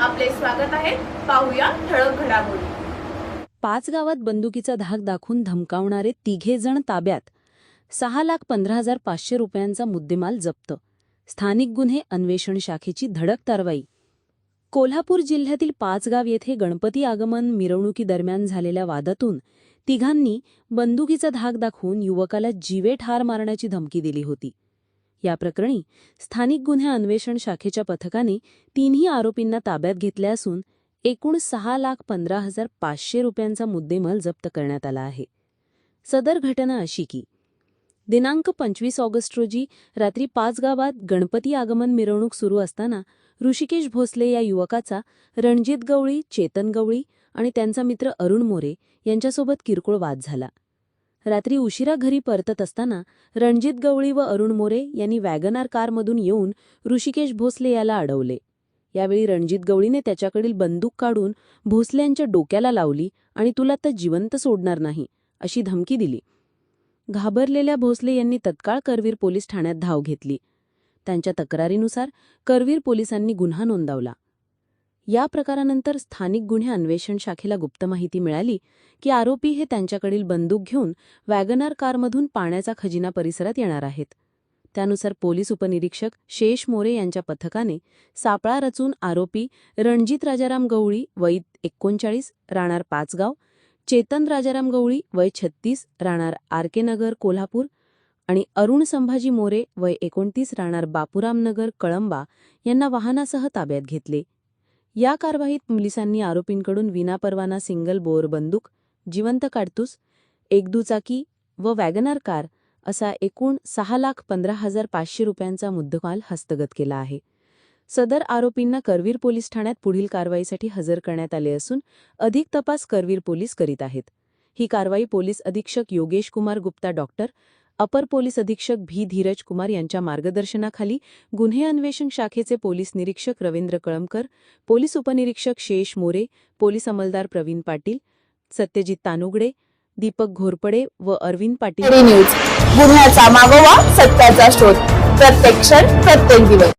आपले स्वागत आहे. पाहूया ठळक घडामोडी. पाच गावात बंदुकीचा धाक दाखवून धमकावणारे तिघे जण ताब्यात. सहा लाख पंधरा हजार पाचशे रुपयांचा मुद्देमाल जप्त. स्थानिक गुन्हे अन्वेषण शाखेची धडक कारवाई. कोल्हापूर जिल्ह्यातील पाचगाव येथे गणपती आगमन मिरवणुकीदरम्यान झालेल्या वादातून तिघांनी बंदुकीचा धाक दाखवून युवकाला जीवे ठार मारण्याची धमकी दिली होती. या प्रकरणी स्थानिक गुन्हे अन्वेषण शाखेच्या पथकाने तिन्ही आरोपींना ताब्यात घेतले असून एकूण सहा लाख पंधरा हजार पाचशे रुपयांचा मुद्देमाल जप्त करण्यात आला आहे. सदर घटना अशी की दिनांक पंचवीस ऑगस्ट रोजी रात्री पाच गावात गणपती आगमन मिरवणूक सुरू असताना ऋषिकेश भोसले या युवकाचा रणजित गवळी चेतन गवळी आणि त्यांचा मित्र अरुण मोरे यांच्यासोबत किरकोळ वाद झाला. रात्री उशिरा घरी परतत असताना रणजित गवळी व अरुण मोरे यांनी वॅगनार कारमधून येऊन ऋषिकेश भोसले याला अडवले. यावेळी रणजित गवळीने त्याच्याकडील बंदूक काढून भोसल्यांच्या डोक्याला लावली आणि तुला तर जिवंत सोडणार नाही अशी धमकी दिली. घाबरलेल्या भोसले यांनी तत्काळ करवीर पोलीस ठाण्यात धाव घेतली. त्यांच्या तक्रारीनुसार करवीर पोलिसांनी गुन्हा नोंदवला. या प्रकारानंतर स्थानिक गुन्हे अन्वेषण शाखेला गुप्त माहिती मिळाली की आरोपी हे त्यांच्याकडील बंदूक घेऊन वॅगनार कारमधून पाण्याचा खजिना परिसरात येणार आहेत. त्यानुसार पोलीस उपनिरीक्षक शेष मोरे यांच्या पथकाने सापळा रचून आरोपी रणजित राजाराम गवळी वय एकोणचाळीस राहणार पाचगाव चेतन राजाराम गवळी वय छत्तीस राहणार आर के नगर कोल्हापूर आणि अरुण संभाजी मोरे वय एकोणतीस राहणार बापूरामनगर कळंबा यांना वाहनासह ताब्यात घेतले. या कारवाईत पोलिसांनी आरोपींकडून विनापरवाना सिंगल बोअर बंदूक जिवंत काडतूस एक दुचाकी व वॅगनार कार असा एकूण सहा लाख पंधरा हजार पाचशे रुपयांचा मुद्देमाल हस्तगत केला आहे. सदर आरोपींना करवीर पोलीस ठाण्यात पुढील कारवाईसाठी हजर करण्यात आले असून अधिक तपास करवीर पोलीस करीत आहेत. ही कारवाई पोलीस अधीक्षक योगेश कुमार गुप्ता डॉक्टर अपर पोलीस अधीक्षक भी धीरज कुमार यांच्या मार्गदर्शनाखाली गुन्हे अन्वेषण शाखेचे पोलीस निरीक्षक रवींद्र कळमकर पोलीस उपनिरीक्षक शेष मोरे पोलीस अंमलदार प्रवीण पाटील सत्यजित तानुगडे दीपक घोरपडे व अरविंद पाटील. न्यूज गुन्ह्याचा मागोवा सत्याचा शोध. प्रत्येक क्षण प्रत्येक दिवस.